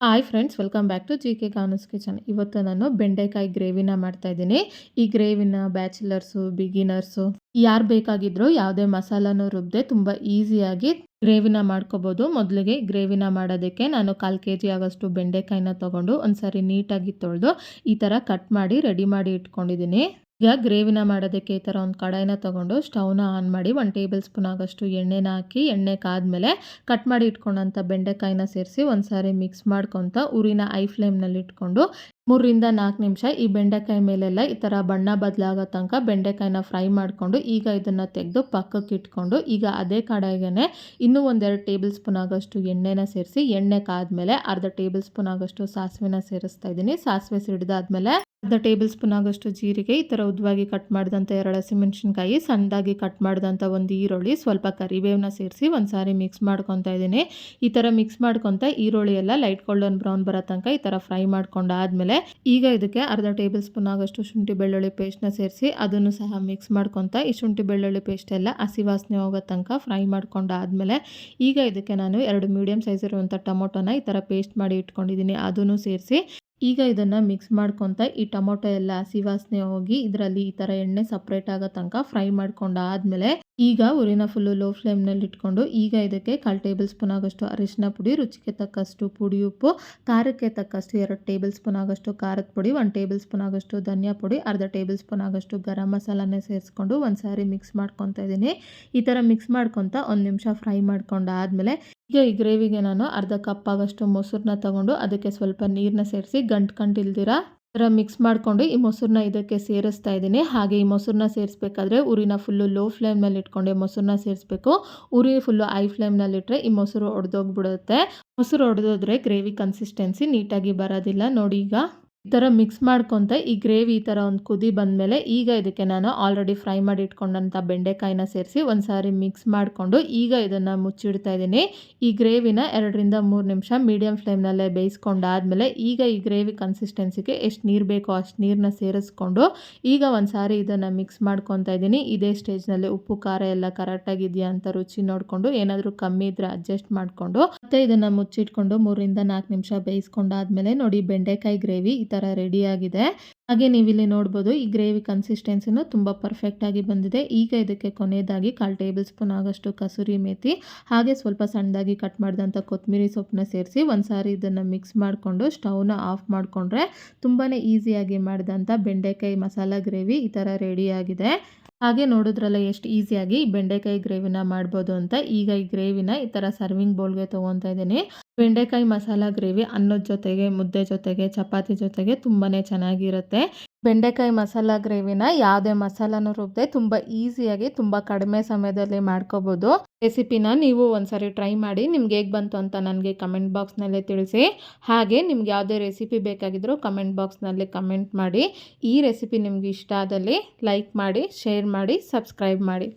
Hi friends welcome back to G K Kanoos kitchen ಇವತ್ತು ನಾನು ಬೆಂಡೆಕಾಯಿ ಗ್ರೇವಿನ ಮಾಡ್ತಾ ಇದ್ದೀನಿ. ಈ ಗ್ರೇವಿನ ಬ್ಯಾಚುಲರ್ಸು ಬಿಗಿನರ್ಸು ಯಾರು ಬೇಕಾಗಿದ್ರು ಯಾವುದೇ ಮಸಾಲನೂ ರುಬ್ಬದೆ ತುಂಬ ಈಸಿಯಾಗಿ ಗ್ರೇವಿನ ಮಾಡ್ಕೋಬೋದು. ಮೊದಲಿಗೆ ಗ್ರೇವಿನ ಮಾಡೋದಕ್ಕೆ ನಾನು ಕಾಲು ಕೆ ಜಿ ಆಗೋಷ್ಟು ಬೆಂಡೆಕಾಯಿನ ತೊಗೊಂಡು ಒಂದ್ಸರಿ ನೀಟಾಗಿ ತೊಳೆದು ಈ ಥರ ಕಟ್ ಮಾಡಿ ರೆಡಿ ಮಾಡಿ ಇಟ್ಕೊಂಡಿದ್ದೀನಿ. ಈಗ ಗ್ರೇವಿನ ಮಾಡೋದಕ್ಕೆ ಈ ಥರ ಒಂದು ಕಡಾಯಿನ ತೊಗೊಂಡು ಸ್ಟವ್ನ ಆನ್ ಮಾಡಿ ಒಂದು ಟೇಬಲ್ ಸ್ಪೂನ್ ಆಗೋಷ್ಟು ಎಣ್ಣೆನ ಹಾಕಿ, ಎಣ್ಣೆ ಕಾದ್ಮೇಲೆ ಕಟ್ ಮಾಡಿ ಇಟ್ಕೊಂಡಂಥ ಬೆಂಡೆಕಾಯಿನ ಸೇರಿಸಿ ಒಂದು ಸಾರಿ ಮಿಕ್ಸ್ ಮಾಡ್ಕೊತ ಉರಿನ ಐ ಫ್ಲೇಮ್ನಲ್ಲಿ ಇಟ್ಕೊಂಡು ಮೂರರಿಂದ ನಾಲ್ಕು ನಿಮಿಷ ಈ ಬೆಂಡೆಕಾಯಿ ಮೇಲೆಲ್ಲ ಈ ಥರ ಬಣ್ಣ ಬದಲಾಗೋ ತನಕ ಬೆಂಡೆಕಾಯಿನ ಫ್ರೈ ಮಾಡಿಕೊಂಡು ಈಗ ಇದನ್ನು ತೆಗೆದು ಪಕ್ಕಕ್ಕೆ ಇಟ್ಕೊಂಡು ಈಗ ಅದೇ ಕಡಾಯಿಗೆ ಇನ್ನೂ ಒಂದೆರಡು ಟೇಬಲ್ ಸ್ಪೂನ್ ಆಗೋಷ್ಟು ಎಣ್ಣೆನ ಸೇರಿಸಿ, ಎಣ್ಣೆ ಕಾದ್ಮೇಲೆ ಅರ್ಧ ಟೇಬಲ್ ಸ್ಪೂನ್ ಆಗೋಷ್ಟು ಸಾಸಿವೆನ ಸೇರಿಸ್ತಾ ಇದ್ದೀನಿ. ಸಾಸಿವೆ ಸಿಡಿದಾದ್ಮೇಲೆ ಅರ್ಧ ಟೇಬಲ್ ಸ್ಪೂನ್ ಆಗೋಷ್ಟು ಜೀರಿಗೆ, ಈ ಥರ ಉದ್ದವಾಗಿ ಕಟ್ ಮಾಡಿದಂಥ ಎರಡು ಹಸಿಮೆಣ್ಸಿನ್ಕಾಯಿ ಸಣ್ಣದಾಗಿ ಕಟ್ ಮಾಡಿದಂಥ ಒಂದು ಈರುಳ್ಳಿ, ಸ್ವಲ್ಪ ಕರಿಬೇವನ್ನ ಸೇರಿಸಿ ಒಂದು ಸಾರಿ ಮಿಕ್ಸ್ ಮಾಡ್ಕೊತಾ ಇದ್ದೀನಿ. ಈ ಥರ ಮಿಕ್ಸ್ ಮಾಡ್ಕೊತ ಈರುಳ್ಳಿ ಎಲ್ಲ ಲೈಟ್ ಗೋಲ್ಡನ್ ಬ್ರೌನ್ ಬರೋ ತನಕ ಈ ಥರ ಫ್ರೈ ಮಾಡ್ಕೊಂಡಾದ್ಮೇಲೆ ಈಗ ಇದಕ್ಕೆ ಅರ್ಧ ಟೇಬಲ್ ಸ್ಪೂನ್ ಆಗೋಷ್ಟು ಶುಂಠಿ, ಬೆಳ್ಳುಳ್ಳಿ ಪೇಸ್ಟ್ನ ಸೇರಿಸಿ ಅದನ್ನು ಸಹ ಮಿಕ್ಸ್ ಮಾಡ್ಕೊತ ಈ ಶುಂಠಿ, ಬೆಳ್ಳುಳ್ಳಿ ಪೇಸ್ಟ್ ಎಲ್ಲ ಹಸಿ ವಾಸನೆ ಹೋಗೋ ತನಕ ಫ್ರೈ ಮಾಡ್ಕೊಂಡಾದ್ಮೇಲೆ ಈಗ ಇದಕ್ಕೆ ನಾನು ಎರಡು ಮೀಡಿಯಮ್ ಸೈಜ್ ಇರುವಂಥ ಟೊಮೊಟೊನ ಈ ಥರ ಪೇಸ್ಟ್ ಮಾಡಿ ಇಟ್ಕೊಂಡಿದ್ದೀನಿ. ಅದನ್ನು ಸೇರಿಸಿ ಈಗ ಇದನ್ನು ಮಿಕ್ಸ್ ಮಾಡ್ಕೊತ ಈ ಟೊಮೊಟೊ ಎಲ್ಲ ಹಸಿ ಹೋಗಿ ಇದರಲ್ಲಿ ಈ ಥರ ಎಣ್ಣೆ ಸಪ್ರೇಟ್ ಆಗೋ ತನಕ ಫ್ರೈ ಮಾಡ್ಕೊಂಡು ಆದಮೇಲೆ ಈಗ ಉರಿನ ಫುಲ್ಲು ಲೋ ಫ್ಲೇಮ್ನಲ್ಲಿ ಇಟ್ಕೊಂಡು ಈಗ ಇದಕ್ಕೆ ಕಾಲು ಟೇಬಲ್ ಸ್ಪೂನ್ ಆಗೋಷ್ಟು ಅರಿಶಿನ ಪುಡಿ, ರುಚಿಗೆ ತಕ್ಕಷ್ಟು ಪುಡಿ ಉಪ್ಪು, ಖಾರಕ್ಕೆ ತಕ್ಕಷ್ಟು ಎರಡು ಟೇಬಲ್ ಸ್ಪೂನ್ ಆಗೋಷ್ಟು ಖಾರದ ಪುಡಿ, ಒಂದು ಟೇಬಲ್ ಸ್ಪೂನ್ ಆಗೋಷ್ಟು ಧನಿಯಾ ಪುಡಿ, ಅರ್ಧ ಟೇಬಲ್ ಸ್ಪೂನ್ ಆಗೋಷ್ಟು ಗರಂ ಮಸಾಲಾನೇ ಸೇರಿಸ್ಕೊಂಡು ಒಂದು ಸಾರಿ ಮಿಕ್ಸ್ ಮಾಡ್ಕೊತಾ ಇದ್ದೀನಿ ಈ ಥರ ಮಿಕ್ಸ್ ಮಾಡ್ಕೊತ ಒಂದು ನಿಮಿಷ ಫ್ರೈ ಮಾಡ್ಕೊಂಡು ಆದಮೇಲೆ ಈಗ ಈ ಗ್ರೇವಿಗೆ ನಾನು ಅರ್ಧ ಕಪ್ ಆಗೋಷ್ಟು ಮೊಸರನ್ನ ತಗೊಂಡು ಅದಕ್ಕೆ ಸ್ವಲ್ಪ ನೀರನ್ನ ಸೇರಿಸಿ ಗಂಟು ಕಂಡು ಇಲ್ದಿರ ಥರ ಮಿಕ್ಸ್ ಮಾಡಿಕೊಂಡು ಈ ಮೊಸರನ್ನ ಇದಕ್ಕೆ ಸೇರಿಸ್ತಾ ಇದ್ದೀನಿ. ಹಾಗೆ ಈ ಮೊಸರನ್ನ ಸೇರಿಸ್ಬೇಕಾದ್ರೆ ಉರಿನ ಫುಲ್ಲು ಲೋ ಫ್ಲೇಮ್ನಲ್ಲಿ ಇಟ್ಕೊಂಡೆ ಮೊಸರನ್ನ ಸೇರಿಸ್ಬೇಕು. ಉರಿ ಫುಲ್ಲು ಐ ಫ್ಲೇಮ್ನಲ್ಲಿಟ್ಟರೆ ಈ ಮೊಸರು ಒಡೆದೋಗ್ಬಿಡುತ್ತೆ. ಮೊಸರು ಒಡೆದೋದ್ರೆ ಗ್ರೇವಿ ಕನ್ಸಿಸ್ಟೆನ್ಸಿ ನೀಟಾಗಿ ಬರೋದಿಲ್ಲ. ನೋಡಿ ಈಗ ಈ ಥರ ಮಿಕ್ಸ್ ಮಾಡ್ಕೊತ ಈ ಗ್ರೇವಿ ಈ ಥರ ಒಂದು ಕುದಿ ಬಂದಮೇಲೆ ಈಗ ಇದಕ್ಕೆ ನಾನು ಆಲ್ರೆಡಿ ಫ್ರೈ ಮಾಡಿ ಇಟ್ಕೊಂಡಂಥ ಬೆಂಡೆಕಾಯಿನ ಸೇರಿಸಿ ಒಂದು ಸಾರಿ ಮಿಕ್ಸ್ ಮಾಡಿಕೊಂಡು ಈಗ ಇದನ್ನು ಮುಚ್ಚಿಡ್ತಾ ಇದ್ದೀನಿ. ಈ ಗ್ರೇವಿನ ಎರಡರಿಂದ ಮೂರು ನಿಮಿಷ ಮೀಡಿಯಂ ಫ್ಲೇಮ್ನಲ್ಲೇ ಬೇಯಿಸ್ಕೊಂಡಾದ್ಮೇಲೆ ಈಗ ಈ ಗ್ರೇವಿ ಕನ್ಸಿಸ್ಟೆನ್ಸಿಗೆ ಎಷ್ಟು ನೀರು ಬೇಕೋ ಅಷ್ಟು ನೀರನ್ನ ಸೇರಿಸ್ಕೊಂಡು ಈಗ ಒಂದು ಸಾರಿ ಇದನ್ನು ಮಿಕ್ಸ್ ಮಾಡ್ಕೊತಾ ಇದ್ದೀನಿ. ಇದೇ ಸ್ಟೇಜ್ನಲ್ಲಿ ಉಪ್ಪು, ಖಾರ ಎಲ್ಲ ಕರೆಕ್ಟಾಗಿದೆಯಾ ಅಂತ ರುಚಿ ನೋಡಿಕೊಂಡು ಏನಾದರೂ ಕಮ್ಮಿ ಇದ್ರೆ ಅಡ್ಜಸ್ಟ್ ಮಾಡಿಕೊಂಡು ಮತ್ತೆ ಇದನ್ನು ಮುಚ್ಚಿಟ್ಕೊಂಡು ಮೂರರಿಂದ ನಾಲ್ಕು ನಿಮಿಷ ಬೇಯಿಸ್ಕೊಂಡಾದ್ಮೇಲೆ ನೋಡಿ ಬೆಂಡೆಕಾಯಿ ಗ್ರೇವಿ ಈ ಥರ ರೆಡಿಯಾಗಿದೆ ಹಾಗೆ ನೀವು ಇಲ್ಲಿ ನೋಡ್ಬೋದು ಈ ಗ್ರೇವಿ ಕನ್ಸಿಸ್ಟೆನ್ಸಿನೂ ತುಂಬ ಪರ್ಫೆಕ್ಟಾಗಿ ಬಂದಿದೆ. ಈಗ ಇದಕ್ಕೆ ಕೊನೆಯದಾಗಿ ಕಾಲು ಟೇಬಲ್ ಸ್ಪೂನ್ ಆಗೋಷ್ಟು ಕಸೂರಿ ಮೇತಿ, ಹಾಗೆ ಸ್ವಲ್ಪ ಸಣ್ಣದಾಗಿ ಕಟ್ ಮಾಡಿದಂಥ ಕೊತ್ತಂಬರಿ ಸೊಪ್ಪನ್ನ ಸೇರಿಸಿ ಒಂದು ಸಾರಿ ಇದನ್ನು ಮಿಕ್ಸ್ ಮಾಡಿಕೊಂಡು ಸ್ಟವ್ನ ಆಫ್ ಮಾಡಿಕೊಂಡ್ರೆ ತುಂಬಾ ಈಸಿಯಾಗಿ ಮಾಡಿದಂಥ ಬೆಂಡೆಕಾಯಿ ಮಸಾಲ ಗ್ರೇವಿ ಈ ಥರ ರೆಡಿಯಾಗಿದೆ ಹಾಗೆ ನೋಡಿದ್ರಲ್ಲ ಎಷ್ಟು ಈಸಿಯಾಗಿ ಬೆಂಡೆಕಾಯಿ ಗ್ರೇವಿನ ಮಾಡ್ಬೋದು ಅಂತ. ಈಗ ಈ ಗ್ರೇವಿನ ಈ ಥರ ಸರ್ವಿಂಗ್ ಬೌಲ್ಗೆ ತೊಗೊತಾ ಇದ್ದೀನಿ. ಬೆಂಡೆಕಾಯಿ ಮಸಾಲ ಗ್ರೇವಿ ಅನ್ನದ ಜೊತೆಗೆ, ಮುದ್ದೆ ಜೊತೆಗೆ, ಚಪಾತಿ ಜೊತೆಗೆ ತುಂಬಾ ಚೆನ್ನಾಗಿರುತ್ತೆ. ಬೆಂಡೆಕಾಯಿ ಮಸಾಲ ಗ್ರೇವಿನ ಯಾವುದೇ ಮಸಾಲನೂ ರುಬ್ಬದೆ ತುಂಬ ಈಸಿಯಾಗಿ ತುಂಬ ಕಡಿಮೆ ಸಮಯದಲ್ಲಿ ಮಾಡ್ಕೋಬೋದು. ರೆಸಿಪಿನ ನೀವು ಒಂದ್ಸರಿ ಟ್ರೈ ಮಾಡಿ, ನಿಮ್ಗೆ ಹೇಗೆ ಬಂತು ಅಂತ ನನಗೆ ಕಮೆಂಟ್ ಬಾಕ್ಸ್ನಲ್ಲೇ ತಿಳಿಸಿ. ಹಾಗೆ ನಿಮ್ಗೆ ಯಾವುದೇ ರೆಸಿಪಿ ಬೇಕಾಗಿದ್ದರೂ ಕಮೆಂಟ್ ಬಾಕ್ಸ್ನಲ್ಲಿ ಕಮೆಂಟ್ ಮಾಡಿ. ಈ ರೆಸಿಪಿ ನಿಮ್ಗೆ ಇಷ್ಟ ಆದಲ್ಲಿ ಲೈಕ್ ಮಾಡಿ, ಶೇರ್ ಮಾಡಿ, ಸಬ್ಸ್ಕ್ರೈಬ್ ಮಾಡಿ.